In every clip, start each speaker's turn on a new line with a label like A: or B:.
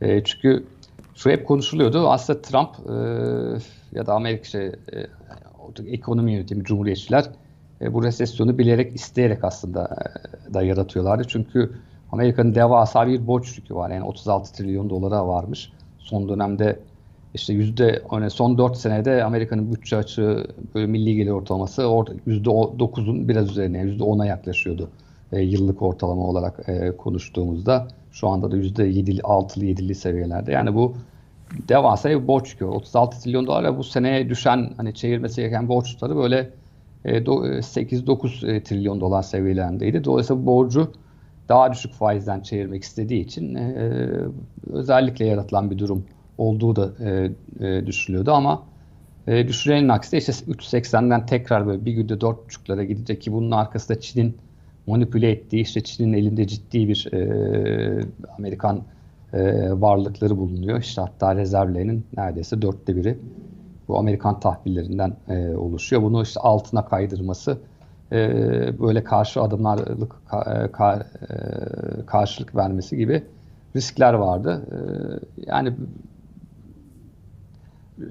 A: E, çünkü şu hep konuşuluyordu. Aslında Trump e, ya da Amerika şey, e, ekonomi yönetimi cumhuriyetçiler e, bu resesyonu bilerek isteyerek aslında e, da yaratıyorlardı. Çünkü Amerika'nın devasa bir borç yükü var. Yani 36 trilyon dolara varmış. Son dönemde işte yüzde hani son 4 senede Amerika'nın bütçe açığı böyle milli gelir ortalaması yüzde 9'un biraz üzerine yüzde 10'a yaklaşıyordu e, yıllık ortalama olarak e, konuştuğumuzda. Şu anda da yüzde 6'lı 7'li seviyelerde. Yani bu devasa bir borç yükü. 36 trilyon dolar bu seneye düşen hani çevirmesi gereken borçları böyle e, 8-9 e, trilyon dolar seviyelerindeydi. Dolayısıyla bu borcu daha düşük faizden çevirmek istediği için e, özellikle yaratılan bir durum olduğu da e, e, düşünülüyordu ama e, düşürenin aksine işte 3.80'den tekrar böyle bir günde 4.5'lara gidecek ki bunun arkasında Çin'in manipüle ettiği işte Çin'in elinde ciddi bir e, Amerikan e, varlıkları bulunuyor. İşte hatta rezervlerinin neredeyse dörtte biri bu Amerikan tahvillerinden e, oluşuyor. Bunu işte altına kaydırması e, böyle karşı adımlarlık ka, ka, e, karşılık vermesi gibi riskler vardı. E, yani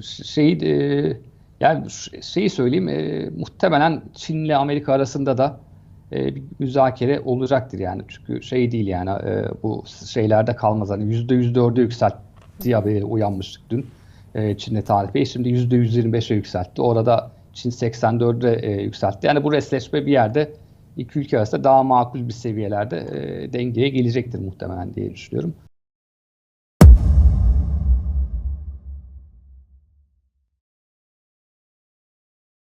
A: şeyi e, yani şeyi söyleyeyim e, muhtemelen Çin ile Amerika arasında da e, bir müzakere olacaktır yani. Çünkü şey değil yani e, bu şeylerde kalmaz. Hani yüzde yüz dörde yükseltti haberi uyanmıştık dün e, Çin'le Tarih Bey. Şimdi yüzde yüz yirmi beşe yükseltti. Orada Çin 84'e e, yükseltti. Yani bu resleşme bir yerde iki ülke arasında daha makul bir seviyelerde e, dengeye gelecektir muhtemelen diye düşünüyorum.